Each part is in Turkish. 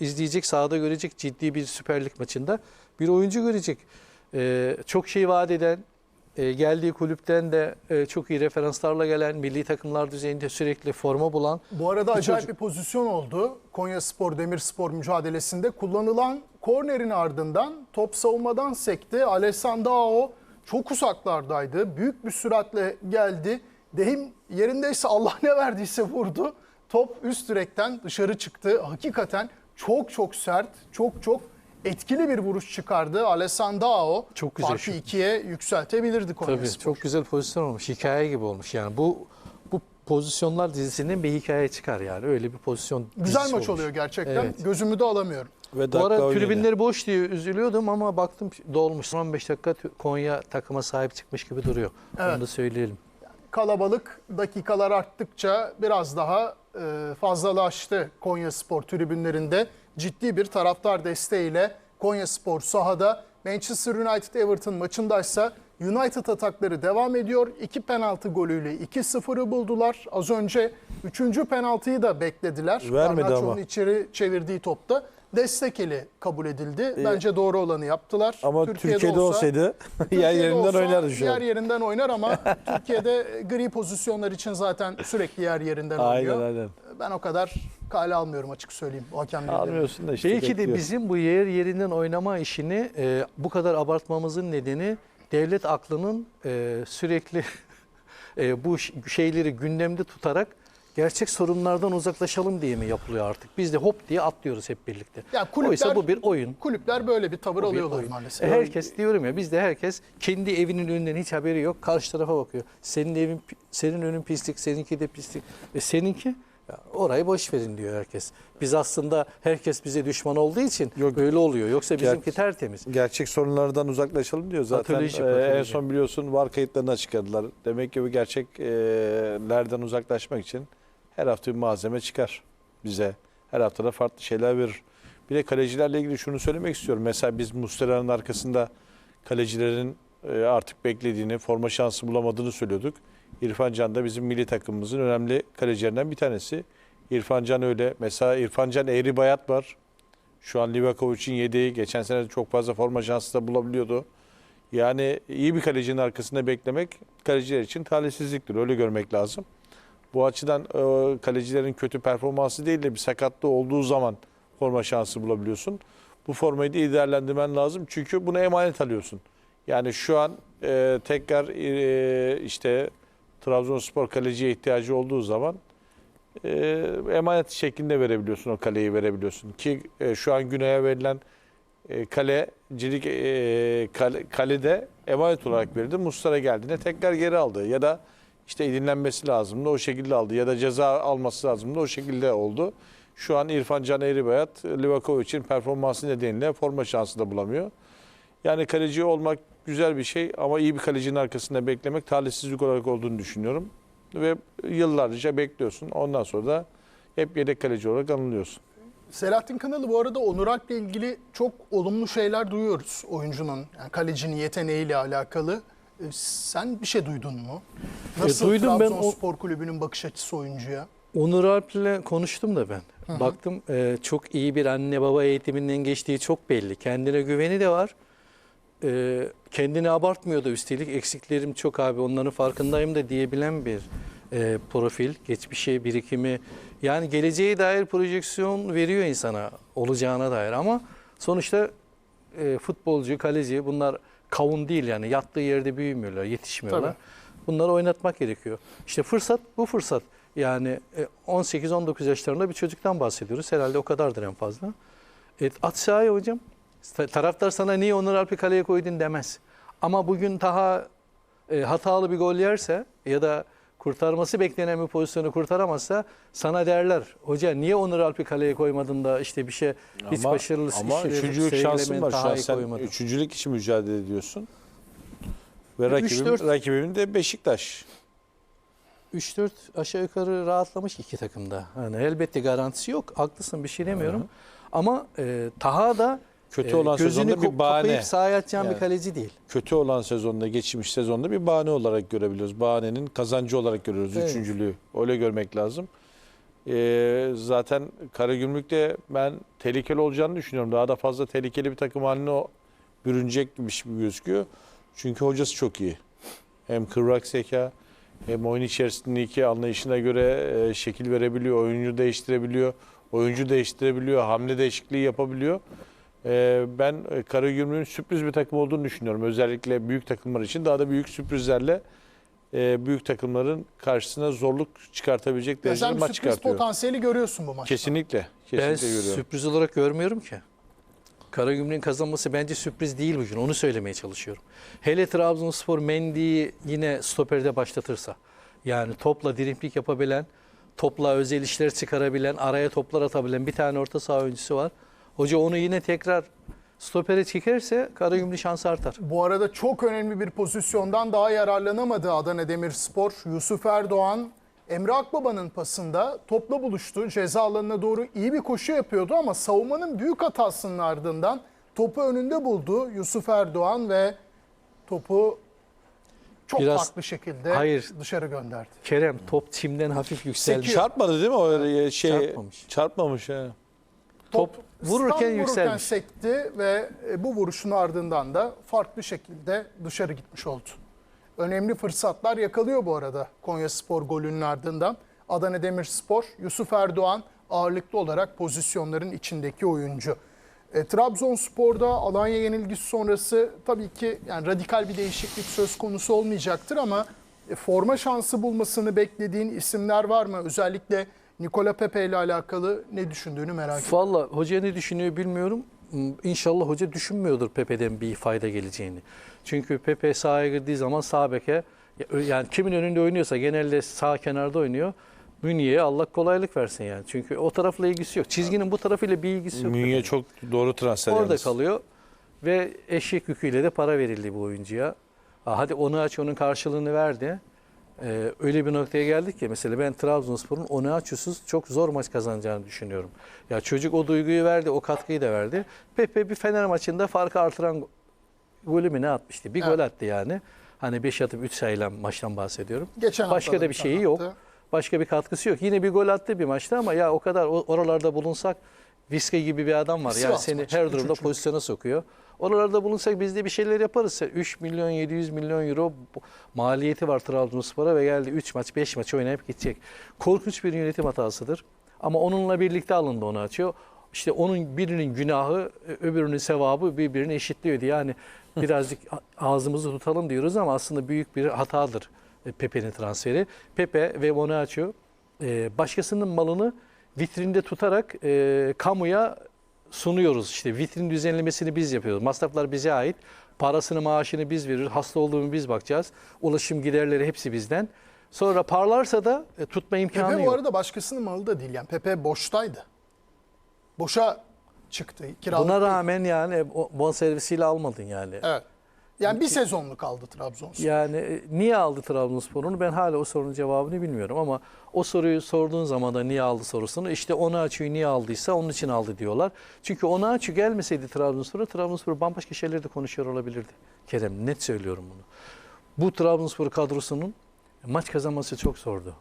izleyecek, sahada görecek ciddi bir Süper Lig maçında bir oyuncu görecek. Ee, çok şey vaat eden, e, geldiği kulüpten de e, çok iyi referanslarla gelen, milli takımlar düzeyinde sürekli forma bulan Bu arada Bu acayip çocuk- bir pozisyon oldu. Konya Spor Demirspor mücadelesinde kullanılan kornerin ardından top savunmadan sekti. Alessandro çok uzaklardaydı. Büyük bir süratle geldi. Deyim yerindeyse Allah ne verdiyse vurdu. Top üst direkten dışarı çıktı. Hakikaten çok çok sert, çok çok etkili bir vuruş çıkardı. Alessandro Çok güzel farkı şut. ikiye yükseltebilirdi Konya Tabii Spor. çok güzel pozisyon olmuş. Hikaye gibi olmuş. Yani bu bu pozisyonlar dizisinden bir hikaye çıkar yani. Öyle bir pozisyon Güzel maç olmuş. oluyor gerçekten. Evet. Gözümü de alamıyorum. Ve Bu ara 17. tribünleri boş diye üzülüyordum ama baktım dolmuş. 15 dakika Konya takıma sahip çıkmış gibi duruyor. Evet. Onu da söyleyelim. Kalabalık dakikalar arttıkça biraz daha e, fazlalaştı Konya Spor tribünlerinde. Ciddi bir taraftar desteğiyle Konya Spor sahada Manchester United Everton maçındaysa United atakları devam ediyor. İki penaltı golüyle 2-0'ı buldular. Az önce üçüncü penaltıyı da beklediler. Vermedi Garnacho'nun ama. içeri çevirdiği topta destek eli kabul edildi. Bence doğru olanı yaptılar. Ama Türkiye'de, olsa- olsaydı yer Türkiye'de yerinden olsa oynardı şu Yer yerinden oynar ama Türkiye'de gri pozisyonlar için zaten sürekli yer yerinden Aynen oynuyor. aynen. Ben o kadar kale almıyorum açık söyleyeyim o hakemleri. Almıyorsun da işte Belki de bekliyor. bizim bu yer yerinden oynama işini e, bu kadar abartmamızın nedeni devlet aklının e, sürekli e, bu şeyleri gündemde tutarak gerçek sorunlardan uzaklaşalım diye mi yapılıyor artık? Biz de hop diye atlıyoruz hep birlikte. Ya kulüpler- Oysa bu bir oyun. Kulüpler böyle bir tavır Bu bir alıyorlar oyun. maalesef. E, herkes diyorum ya bizde herkes kendi evinin önünden hiç haberi yok. Karşı tarafa bakıyor. Senin evin senin önün pislik, seninki de pislik. E seninki ya orayı boş verin diyor herkes. Biz aslında herkes bize düşman olduğu için Yok. öyle oluyor. Yoksa bizimki Ger- tertemiz. Gerçek sorunlardan uzaklaşalım diyor zaten. Patoloji, patoloji. en son biliyorsun var kayıtlarını açıkladılar. Demek ki bu gerçeklerden uzaklaşmak için her hafta bir malzeme çıkar bize. Her hafta da farklı şeyler verir. Bir de kalecilerle ilgili şunu söylemek istiyorum. Mesela biz Mustera'nın arkasında kalecilerin e, artık beklediğini, forma şansı bulamadığını söylüyorduk. İrfan Can da bizim milli takımımızın önemli kalecilerinden bir tanesi. İrfan Can öyle. Mesela İrfan Can Eğri Bayat var. Şu an Livakovic'in yedeği. Geçen sene çok fazla forma şansı da bulabiliyordu. Yani iyi bir kalecinin arkasında beklemek kaleciler için talihsizliktir. Öyle görmek lazım. Bu açıdan e, kalecilerin kötü performansı değil de bir sakatlığı olduğu zaman forma şansı bulabiliyorsun. Bu formayı da iyi değerlendirmen lazım. Çünkü bunu emanet alıyorsun. Yani şu an e, tekrar e, işte Trabzonspor kaleciye ihtiyacı olduğu zaman e, emanet şeklinde verebiliyorsun o kaleyi verebiliyorsun. Ki e, şu an Güney'e verilen e, kalecilik e, kale, kalede emanet olarak verildi. Mustara geldiğinde tekrar geri aldı. Ya da işte dinlenmesi lazımdı o şekilde aldı. Ya da ceza alması lazımdı o şekilde oldu. Şu an İrfan Can Eğribayat, Livakovic'in performansı nedeniyle forma şansı da bulamıyor. Yani kaleci olmak güzel bir şey ama iyi bir kalecinin arkasında beklemek talihsizlik olarak olduğunu düşünüyorum. Ve yıllarca bekliyorsun. Ondan sonra da hep yedek kaleci olarak anılıyorsun. Selahattin Kanalı bu arada Onur Alp'le ilgili çok olumlu şeyler duyuyoruz oyuncunun. Yani kalecinin yeteneğiyle alakalı. E, Sen bir şey duydun mu? Nasıl E, duydum ben o- Trabzonspor Kulübü'nün bakış açısı oyuncuya? Onur Alp'le konuştum da ben. Baktım e, çok iyi bir anne baba eğitiminden geçtiği çok belli. Kendine güveni de var. E, kendini abartmıyor da üstelik eksiklerim çok abi onların farkındayım da diyebilen bir e, profil. Geçmişe birikimi yani geleceğe dair projeksiyon veriyor insana olacağına dair ama sonuçta e, futbolcu, kaleci bunlar kavun değil yani yattığı yerde büyümüyorlar, yetişmiyorlar. Tabii. Bunları oynatmak gerekiyor. İşte fırsat bu fırsat. Yani e, 18-19 yaşlarında bir çocuktan bahsediyoruz. Herhalde o kadardır en fazla. E, at sahaya hocam. Ta- Taraftar sana niye Onur Alp'i kaleye koydun demez. Ama bugün daha e, hatalı bir gol yerse ya da kurtarması beklenen bir pozisyonu kurtaramazsa sana derler. Hoca niye Onur Alp'i kaleye koymadın da işte bir şey hiç ama, başarılı ama işleri üçüncülük sergilemen şansın var şu an. Sen koymadın. üçüncülük için mücadele ediyorsun. Ve rakibim, rakibim de Beşiktaş. 3-4 aşağı yukarı rahatlamış iki takımda. Yani elbette garantisi yok. Haklısın bir şey demiyorum. Ama e, Taha da Kötü e, olan gözünü sezonda bir bahane. kapayıp sahaya atacağın bir kaleci değil. Kötü olan sezonda, geçmiş sezonda bir bahane olarak görebiliyoruz. Bahanenin kazancı olarak görüyoruz Evet. üçüncülüğü. Öyle görmek lazım. Ee, zaten Karagümrük'te ben tehlikeli olacağını düşünüyorum. Daha da fazla tehlikeli bir takım haline o bürünecekmiş gibi gözüküyor. Çünkü hocası çok iyi. Hem kıvrak zeka hem oyun içerisindeki anlayışına göre e, şekil verebiliyor, oyuncu değiştirebiliyor, oyuncu değiştirebiliyor, hamle değişikliği yapabiliyor. Ee, ben e, Karagümrük'ün sürpriz bir takım olduğunu düşünüyorum. Özellikle büyük takımlar için daha da büyük sürprizlerle e, büyük takımların karşısına zorluk çıkartabilecek derecede sen maç sürpriz çıkartıyor. potansiyeli görüyorsun bu maçta. Kesinlikle. Ben Kesinlikle görüyorum. sürpriz olarak görmüyorum ki. Karagümrük'ün kazanması bence sürpriz değil bugün. Onu söylemeye çalışıyorum. Hele Trabzonspor Mendy'yi yine stoperde başlatırsa. Yani topla dribbling yapabilen, topla özel işler çıkarabilen, araya toplar atabilen bir tane orta saha oyuncusu var. Hoca onu yine tekrar stopere çekerse Karagümrük şansı artar. Bu arada çok önemli bir pozisyondan daha yararlanamadı Adana Demirspor. Yusuf Erdoğan Emre Akbaba'nın pasında topla buluştu. Ceza alanına doğru iyi bir koşu yapıyordu ama savunmanın büyük hatasının ardından topu önünde buldu Yusuf Erdoğan ve topu çok Biraz- farklı şekilde Hayır. dışarı gönderdi. Kerem top çimden hafif yükselmiş. Sekiyor. Çarpmadı değil mi o şey? Çarpmamış. Çarpmamış. he. Top vururken stand yükselmiş. sekti ve e, bu vuruşun ardından da farklı şekilde dışarı gitmiş oldu. Önemli fırsatlar yakalıyor bu arada Konya Spor golünün ardından. Adana Demirspor, Yusuf Erdoğan ağırlıklı olarak pozisyonların içindeki oyuncu. E, Trabzonspor'da Alanya yenilgisi sonrası tabii ki yani radikal bir değişiklik söz konusu olmayacaktır ama e, forma şansı bulmasını beklediğin isimler var mı? Özellikle Nikola Pepe ile alakalı ne düşündüğünü merak ediyorum. Valla hoca ne düşünüyor bilmiyorum. İnşallah hoca düşünmüyordur Pepe'den bir fayda geleceğini. Çünkü Pepe sahaya girdiği zaman sağ beke yani kimin önünde oynuyorsa genelde sağ kenarda oynuyor. Münye'ye Allah kolaylık versin yani. Çünkü o tarafla ilgisi yok. Çizginin bu tarafıyla bir ilgisi yok. Münye çok doğru transfer Orada yalnız. kalıyor ve eşek yüküyle de para verildi bu oyuncuya. Ha, Hadi onu aç onun karşılığını verdi. Ee, öyle bir noktaya geldik ki mesela ben Trabzonspor'un onu açısız çok zor maç kazanacağını düşünüyorum. Ya çocuk o duyguyu verdi, o katkıyı da verdi. Pepe bir Fener maçında farkı artıran golü mü ne atmıştı? Bir Evet. gol attı yani. Hani 5 atıp 3 sayılan maçtan bahsediyorum. Geçen Başka da bir şeyi yok. attı. Başka bir katkısı yok. Yine bir gol attı bir maçta ama ya o kadar oralarda bulunsak Viske gibi bir adam var. Yani Sivas seni maçı, her durumda üçüncü. pozisyona sokuyor. Oralarda bulunsak biz de bir şeyler yaparız. 3 milyon 700 milyon euro maliyeti var Trabzonspor'a ve geldi 3 maç 5 maç oynayıp gidecek. Korkunç bir yönetim hatasıdır. Ama onunla birlikte alındı onu açıyor. İşte onun birinin günahı öbürünün sevabı birbirini eşitliyordu. Yani birazcık ağzımızı tutalım diyoruz ama aslında büyük bir hatadır e, Pepe'nin transferi. Pepe ve Bonacio e, başkasının malını vitrinde tutarak e, kamuya sunuyoruz. İşte vitrin düzenlemesini biz yapıyoruz. Masraflar bize ait. Parasını maaşını biz veriyoruz. Hasta olduğumu biz bakacağız. Ulaşım giderleri hepsi bizden. Sonra parlarsa da e, tutma imkanı Pepe bu yok. arada başkasının malı da değil. Yani Pepe boştaydı. Boşa çıktı. Kiralık Buna değil. rağmen yani o bonservisiyle almadın yani. Evet. Yani bir sezonluk aldı Trabzonspor. Yani e, niye aldı Trabzonspor'unu ben hala o sorunun cevabını bilmiyorum ama o soruyu sorduğun zaman da niye aldı sorusunu işte onu açıyı niye aldıysa onun için aldı diyorlar. Çünkü onu açı gelmeseydi Trabzonspor'a Trabzonspor bambaşka şeyleri de konuşuyor olabilirdi. Kerem net söylüyorum bunu. Bu Trabzonspor kadrosunun maç kazanması çok zordu.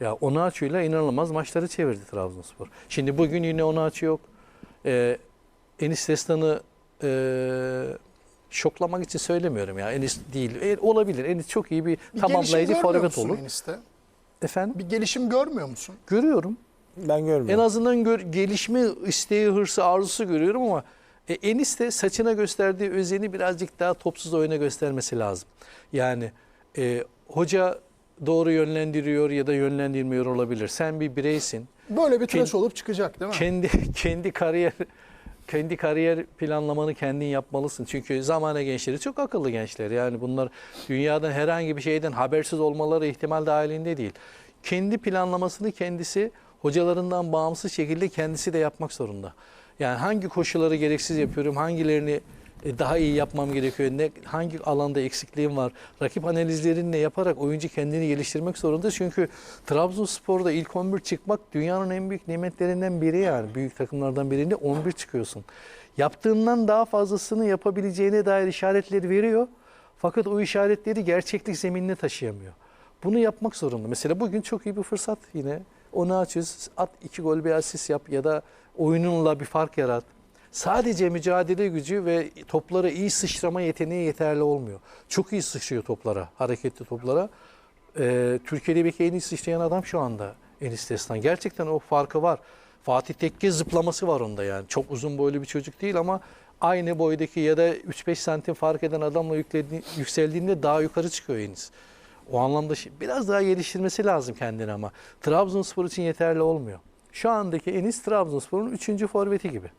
Ya onu açıyla inanılmaz maçları çevirdi Trabzonspor. Şimdi bugün yine onu açı yok. Ee, Enis Destan'ı e, şoklamak için söylemiyorum ya. Enis değil. E, olabilir. Enis çok iyi bir, Bir gelişim tamamlayıcı görmüyor forvet musun olur. Enis'te? Efendim? Bir gelişim görmüyor musun? Görüyorum. Ben En görmüyorum. azından gör, gelişme isteği, hırsı, arzusu görüyorum ama e, Enis de saçına gösterdiği özeni birazcık daha topsuz oyuna göstermesi lazım. Yani e, hoca doğru yönlendiriyor ya da yönlendirmiyor olabilir. Sen bir bireysin. Böyle bir tıraş Kend- olup çıkacak değil mi? Kendi kendi kariyer kendi kariyer planlamanı kendin yapmalısın. Çünkü zamane gençleri çok akıllı gençler. Yani bunlar dünyadan herhangi bir şeyden habersiz olmaları ihtimal dahilinde değil. Kendi planlamasını kendisi hocalarından bağımsız şekilde kendisi de yapmak zorunda. Yani hangi koşulları gereksiz yapıyorum, hangilerini daha iyi yapmam gerekiyor, ne, hangi alanda eksikliğim var, rakip analizlerini yaparak oyuncu kendini geliştirmek zorunda. Çünkü Trabzonspor'da ilk 11 çıkmak dünyanın en büyük nimetlerinden biri yani. Büyük takımlardan birinde 11 çıkıyorsun. Yaptığından daha fazlasını yapabileceğine dair işaretleri veriyor. Fakat o işaretleri gerçeklik zeminine taşıyamıyor. Bunu yapmak zorunda. Mesela bugün çok iyi bir fırsat yine. Onu açıyoruz. At iki gol bir asist yap ya da oyununla bir fark yarat. Sadece mücadele gücü ve toplara iyi sıçrama yeteneği yeterli olmuyor. Çok iyi sıçrıyor toplara, hareketli toplara. Ee, Türkiye'de belki en iyi sıçrayan adam şu anda Enis Destan. Gerçekten o farkı var. Fatih Tekke zıplaması var onda yani. Çok uzun boylu bir çocuk değil ama aynı boydaki ya da 3-5 santim fark eden adamla yükseldiğinde daha yukarı çıkıyor Enis. O anlamda biraz daha geliştirmesi lazım kendini ama. Trabzonspor için yeterli olmuyor. Şu andaki Enis Trabzonspor'un 3. forveti gibi.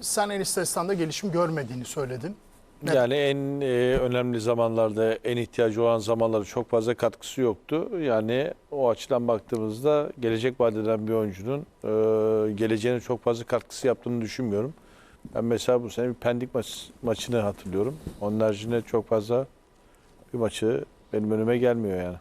Sen Enis Destan'da gelişim görmediğini söyledin. Evet. Yani en e, önemli zamanlarda, en ihtiyacı olan zamanlarda çok fazla katkısı yoktu. Yani o açıdan baktığımızda gelecek vadeden bir oyuncunun e, geleceğine çok fazla katkısı yaptığını düşünmüyorum. Ben mesela bu sene bir Pendik maç, maçını hatırlıyorum. Onun haricinde çok fazla bir maçı benim önüme gelmiyor yani.